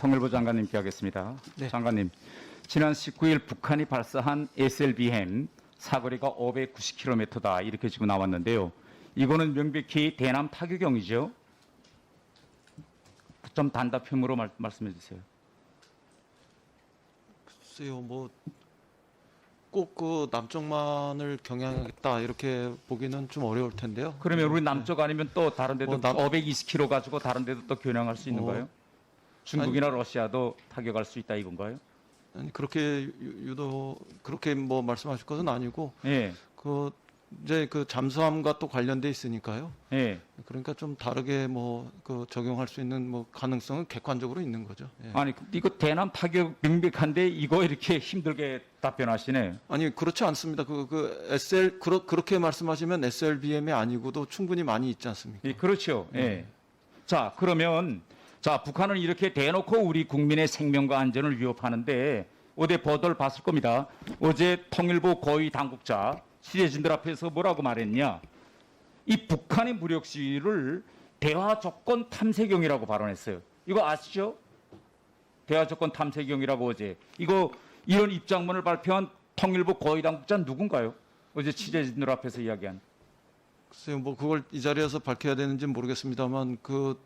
통일부 장관님께 하겠습니다. 네. 장관님, 지난 19일 북한이 발사한 SLBM 사거리가 590km다 이렇게 지금 나왔는데요. 이거는 명백히 대남 타격용이죠. 좀 단답형으로 말, 말씀해 주세요. 글쎄요, 뭐 꼭 그 남쪽만을 경향하겠다 이렇게 보기는 좀 어려울 텐데요. 그러면 우리 남쪽 아니면 또 다른 데도 뭐 남- 520km 가지고 다른 데도 또 겨냥할 수 있는 어. 거예요? 중국이나 러시아도 타격할 수 있다 이건가요? 아니, 그렇게 유- 유도 그렇게 뭐 말씀하실 것은 아니고 예. 그 이제 그 잠수함과 또 관련돼 있으니까요. 예. 그러니까 좀 다르게 뭐 그 적용할 수 있는 뭐 가능성은 객관적으로 있는 거죠. 예. 아니 이거 대남 타격 명백한데 이거 이렇게 힘들게 답변하시네. 아니 그렇지 않습니다. 그, 그 SL 그러, 그렇게 말씀하시면 SLBM이 아니고도 충분히 많이 있지 않습니까? 예, 그렇죠. 예. 자 그러면 자 북한은 이렇게 대놓고 우리 국민의 생명과 안전을 위협하는데 어제 보도를 봤을 겁니다. 어제 통일부 고위 당국자 취재진들 앞에서 뭐라고 말했냐? 이 북한의 무력 시위를 대화 조건 탐색용이라고 발언했어요. 이거 아시죠? 대화 조건 탐색용이라고 어제 이거 이런 입장문을 발표한 통일부 고위 당국자 누군가요? 어제 취재진들 앞에서 이야기한. 글쎄요, 뭐 그걸 이 자리에서 밝혀야 되는지 는 모르겠습니다만 그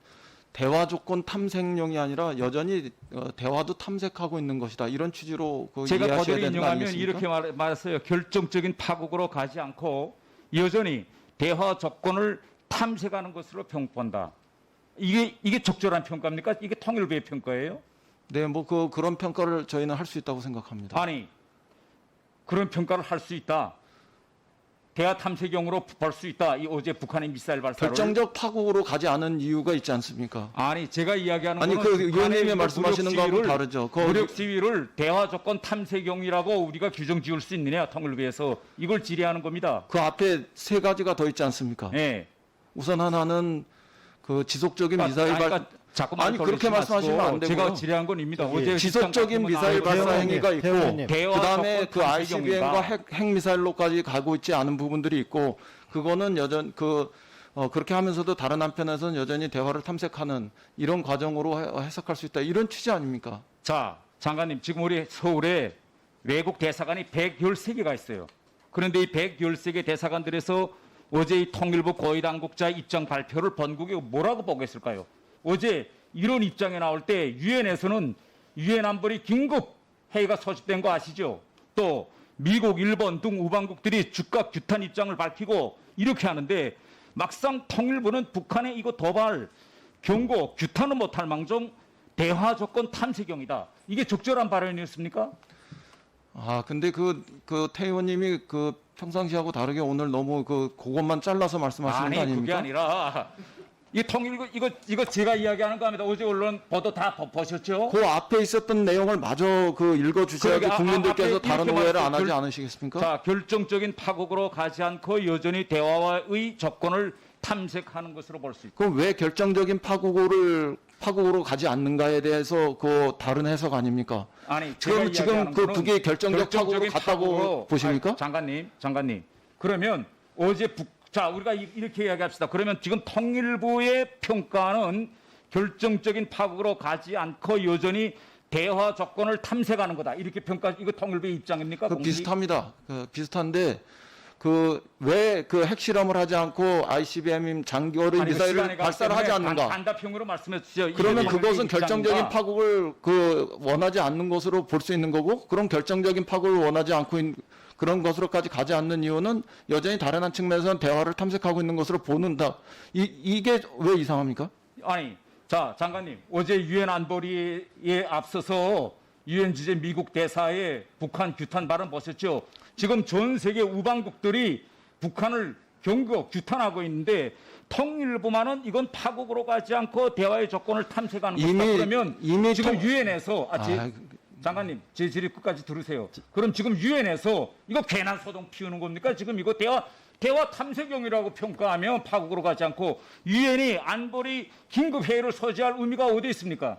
대화 조건 탐색용이 아니라 여전히 어, 대화도 탐색하고 있는 것이다 이런 취지로 그 제가 이해하셔야 그대로 되는 거 인용하면? 이렇게 말, 말했어요. 결정적인 파국으로 가지 않고 여전히 대화 조건을 탐색하는 것으로 평본다. 이게 이게 적절한 평가입니까? 이게 통일부의 평가예요? 네, 뭐 그 그런 평가를 저희는 할 수 있다고 생각합니다. 아니 그런 평가를 할 수 있다. 대화 탐색용으로 볼 수 있다. 이 어제 북한의 미사일 발사를 결정적 파국으로 가지 않은 이유가 있지 않습니까? 아니 제가 이야기하는 아니 거는 그 북한의 의원님이 이거 말씀하시는 무력 거하고 시위를 다르죠. 그 무력 시위를 대화 조건 탐색용이라고 우리가 규정 지을 수 있느냐 통일부에서 이걸 질의하는 겁니다. 그 앞에 세 가지가 더 있지 않습니까? 예. 우선 하나는 그 지속적인 그러니까, 미사일 발 그러니까 자꾸 아니, 그렇게 말씀하시면 안 되고요. 제가 질의한 건 입니다. 어제 지속적인 시장 미사일 같은 거 발사 나오고 행위가 있고 대원님. 그다음에 조건 그 ICBM과 탐색용이다. 핵, 핵 미사일로까지 가고 있지 않은 부분들이 있고 그거는 여전 그 어, 그렇게 하면서도 다른 한편에서는 여전히 대화를 탐색하는 이런 과정으로 해- 해석할 수 있다 이런 취지 아닙니까? 자, 장관님, 지금 우리 서울에 외국 대사관이 113개가 있어요. 그런데 이 113개 대사관들에서 어제 이 통일부 고위 당국자 입장 발표를 번국이 뭐라고 보겠을까요? 어제 이런 입장에 나올 때 유엔에서는 유엔 안보리 긴급 회의가 소집된 거 아시죠? 또 미국, 일본 등 우방국들이 즉각 규탄 입장을 밝히고 이렇게 하는데 막상 통일부는 북한의 이거 도발, 경고, 규탄은 못할 망정 대화 조건 탐색용이다. 이게 적절한 발언이었습니까? 아 근데 그 그 태의원님이 그 평상시하고 다르게 오늘 너무 그 그것만 잘라서 말씀하시는 아니 거 그게 아닙니까? 아니라 이 통일부 이거 이거 제가 이야기하는 거 아닙니다. 어제 언론 보도 다 보- 보셨죠? 그 앞에 있었던 내용을 마저 그 읽어 주셔야지 그러게, 아, 국민들께서 앞에 다른 이렇게 오해를 안 하지 결- 않으시겠습니까? 자 결정적인 파국으로 가지 않고 여전히 대화의 조건을 탐색하는 것으로 볼 수 있다. 그럼 왜 결정적인 파국으로 파국으로 가지 않는가에 대해서 그 다른 해석 아닙니까? 아니 지금 제가 지금 이야기하는 그 거는 북이 결정적 파국으로 갔다고 파국으로- 보십니까? 아니, 장관님, 장관님. 그러면 어제 북, 자 우리가 이- 이렇게 이야기합시다. 그러면 지금 통일부의 평가는 결정적인 파국으로 가지 않고 여전히 대화 조건을 탐색하는 거다. 이렇게 평가 이거 통일부의 입장입니까? 그? 비슷합니다. 그 비슷한데 그 왜 그 핵실험을 하지 않고 ICBM 장거리 아니, 그 미사일을 발사를 하지 않는가? 단, 단답형으로 말씀해 주시죠. 그러면 그것은 결정적인 입장인가? 파국을 그 원하지 않는 것으로 볼 수 있는 거고 그런 결정적인 파국을 원하지 않고 있는 그런 것으로까지 가지 않는 이유는 여전히 다른 한 측면에서는 대화를 탐색하고 있는 것으로 보는다. 이 이게 왜 이상합니까? 아니, 자 장관님 어제 유엔 안보리에 앞서서 유엔 주재 미국 대사의 북한 규탄 발언 보셨죠? 지금 전 세계 우방국들이 북한을 경고 규탄하고 있는데 통일부만은 이건 파국으로 가지 않고 대화의 조건을 탐색하는 것이다. 그러면 이미 지금 통- 유엔에서 아, 제, 아, 장관님 제 질의 끝까지 들으세요. 그럼 지금 유엔에서 이거 괜한 소동 피우는 겁니까? 지금 이거 대화 대화 탐색용이라고 평가하면 파국으로 가지 않고 유엔이 안보리 긴급 회의를 소지할 의미가 어디 있습니까?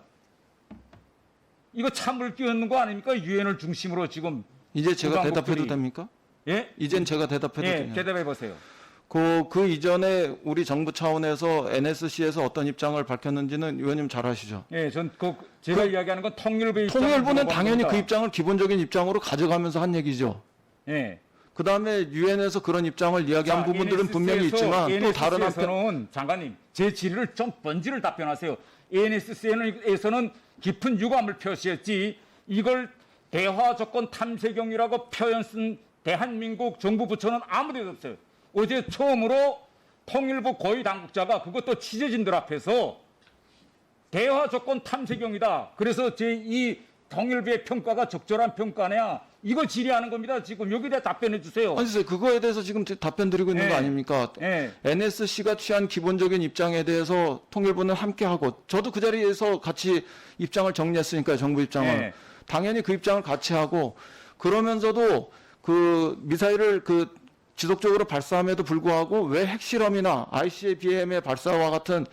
이거 찬물 끼얹는 거 아닙니까? 유엔을 중심으로 지금 이제 제가 대답해도 됩니까? 예? 이젠 제가 대답해도 예, 되냐? 대답해 보세요. 그, 그 이전에 우리 정부 차원에서 NSC에서 어떤 입장을 밝혔는지는 의원님 잘 아시죠? 예, 전 그 제가 이야기하는 건 통일부의 입장을 통일부는 당연히 그 겁니다. 입장을 기본적인 입장으로 가져가면서 한 얘기죠. 예. 그 다음에 유엔에서 그런 입장을 이야기한 자, 부분들은 분명히 NSC 에서 있지만 또 다른 한편 NSC에서는 장관님 제 질의를 좀 번지를 답변하세요. NSC에서는 깊은 유감을 표시했지 이걸 대화 조건 탐색용이라고 표현 쓴 대한민국 정부 부처는 아무데도 없어요. 어제 처음으로 통일부 고위 당국자가 그것도 취재진들 앞에서 대화 조건 탐색용이다. 그래서 제이 통일부의 평가가 적절한 평가냐 이거 질의하는 겁니다. 지금 여기에 답변해 주세요. 아니. 그거에 대해서 지금 답변 드리고 있는 네. 거 아닙니까? 예. NSC가 취한 기본적인 입장에 대해서 통일부는 함께 하고 저도 그 자리에서 같이 입장을 정리했으니까요. 정부 입장을. 네. 당연히 그 입장을 같이 하고 그러면서도 그 미사일을 그 지속적으로 발사함에도 불구하고 왜 핵실험이나 ICBM의 발사와 같은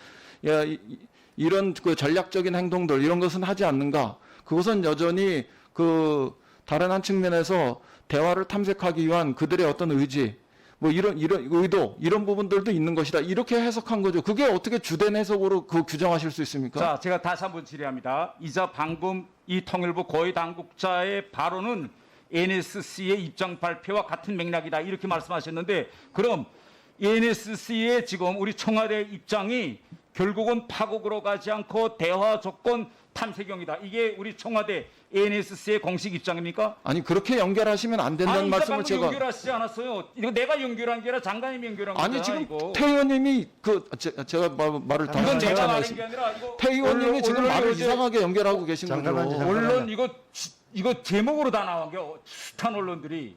이런 그 전략적인 행동들 이런 것은 하지 않는가? 그것은 여전히 그 다른 한 측면에서 대화를 탐색하기 위한 그들의 어떤 의지, 뭐 이런 이런 의도 이런 부분들도 있는 것이다. 이렇게 해석한 거죠. 그게 어떻게 주된 해석으로 그 규정하실 수 있습니까? 자, 제가 다시 한번 질의합니다. 이자 방금 이 통일부 고위 당국자의 발언은 NSC의 입장 발표와 같은 맥락이다 이렇게 말씀하셨는데 그럼 NSC의 지금 우리 청와대 입장이 결국은 파국으로 가지 않고 대화 조건 탐색용이다. 이게 우리 청와대 NSC의 공식 입장입니까? 아니 그렇게 연결하시면 안 된다는 아니, 말씀을 제가 연결하시지 않았어요. 이거 내가 연결한 게 아니라 장관님이 연결한 거잖아. 아니 지금 이거. 태 의원님이 그 제, 제가 말, 말을 당연히 제가. 말한 게 아니라 이거 태 의원님이 지금 말을 이상하게 연결하고 계신 거죠. 언론 이거 지- 이거 제목으로 다 나온 게 숱한 언론들이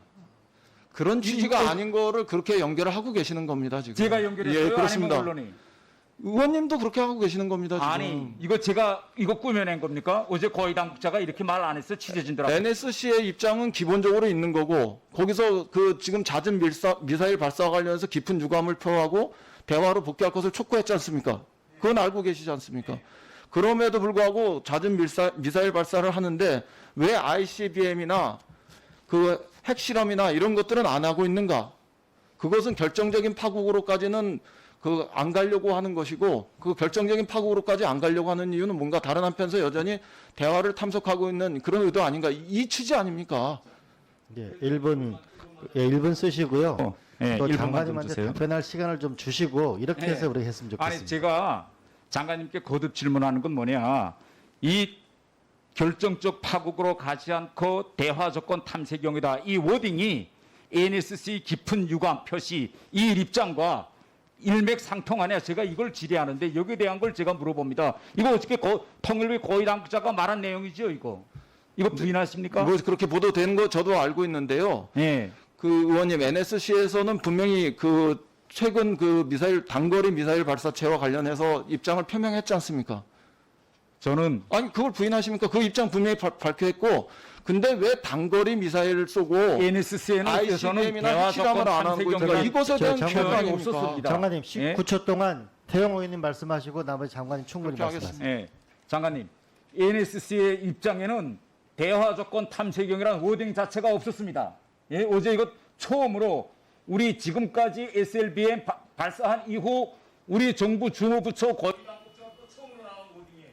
그런 취지가 아닌 거를 그렇게 연결을 하고 계시는 겁니다 지금. 제가 연결했어요. 예, 그렇습니다. 아니면 언론이. 의원님도 그렇게 하고 계시는 겁니다 지금. 아니 이거 제가 이거 꾸며낸 겁니까? 어제 고위 당국자가 이렇게 말 안 했어 취재진들 앞에. NSC의 입장은 기본적으로 있는 거고 거기서 그 지금 잦은 밀사, 미사일 발사와 관련해서 깊은 유감을 표하고 대화로 복귀할 것을 촉구했지 않습니까? 그건 알고 계시지 않습니까? 그럼에도 불구하고 잦은 밀사, 미사일 발사를 하는데 왜 ICBM이나 그 핵실험이나 이런 것들은 안 하고 있는가? 그것은 결정적인 파국으로까지는 그 안 가려고 하는 것이고 그 결정적인 파국으로까지 안 가려고 하는 이유는 뭔가 다른 한편에서 여전히 대화를 탐색하고 있는 그런 의도 아닌가 이 취지 아닙니까? 예, 1분 예, 1분 쓰시고요. 어, 예, 또 1분만 좀 장관님한테 주세요. 답변할 시간을 좀 주시고 이렇게 예. 해서 우리 했으면 좋겠습니다. 아니 제가 장관님께 거듭 질문하는 건 뭐냐? 이 결정적 파국으로 가지 않고 대화 조건 탐색용이다. 이 워딩이 NSC 깊은 유감 표시 이 입장과 일맥상통하냐 제가 이걸 질의하는데 여기에 대한 걸 제가 물어봅니다. 이거 어떻게 고, 통일부 고위 당국자가 말한 내용이죠 이거? 이거 부인하십니까? 뭐 그렇게 보도된 거 저도 알고 있는데요. 예. 그 의원님 NSC에서는 분명히 그 최근 그 미사일 단거리 미사일 발사체와 관련해서 입장을 표명했지 않습니까? 저는 아니 그걸 부인하십니까? 그 입장 분명히 발- 밝혀했고 근데 왜 단거리 미사일을 쏘고 NSC에는 ICBM이나 조건 안 있다. 탐색용이다. 이것에 저 대한 장관이 표현 아닙니까? 없었습니다. 장관님 예? 19초 동안 태영 의원님 말씀하시고 나머지 장관님 충분히 말씀하세요. 예, 장관님, NSC의 입장에는 대화 조건 탐색용이라는 워딩 자체가 없었습니다. 예, 어제 이것 처음으로 우리 지금까지 SLBM 바- 발사한 이후 우리 정부 주무부처 당국자부터 처음으로 나온 워딩이에요.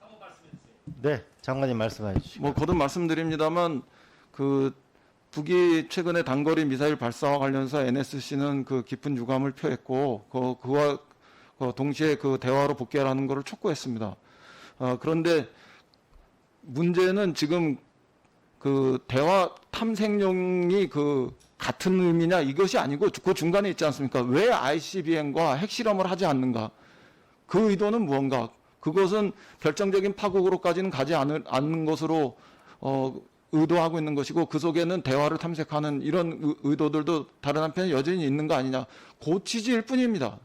한번 말씀해 주세요. 네, 장관님 말씀해 주시고. 뭐 거듭 말씀드립니다만 그 북이 최근에 단거리 미사일 발사와 관련해서 NSC는 그 깊은 유감을 표했고 그 그와 그 동시에 그 대화로 복귀하라는 것을 촉구했습니다. 어, 그런데 문제는 지금 그 대화 탐색용이 그 같은 의미냐 이것이 아니고 그 중간에 있지 않습니까? 왜 ICBM과 핵실험을 하지 않는가? 그 의도는 무언가? 그것은 결정적인 파국으로까지는 가지 않을, 않는 것으로 어, 의도하고 있는 것이고 그 속에는 대화를 탐색하는 이런 의- 의도들도 다른 한편에 여전히 있는 거 아니냐? 그 취지일 뿐입니다.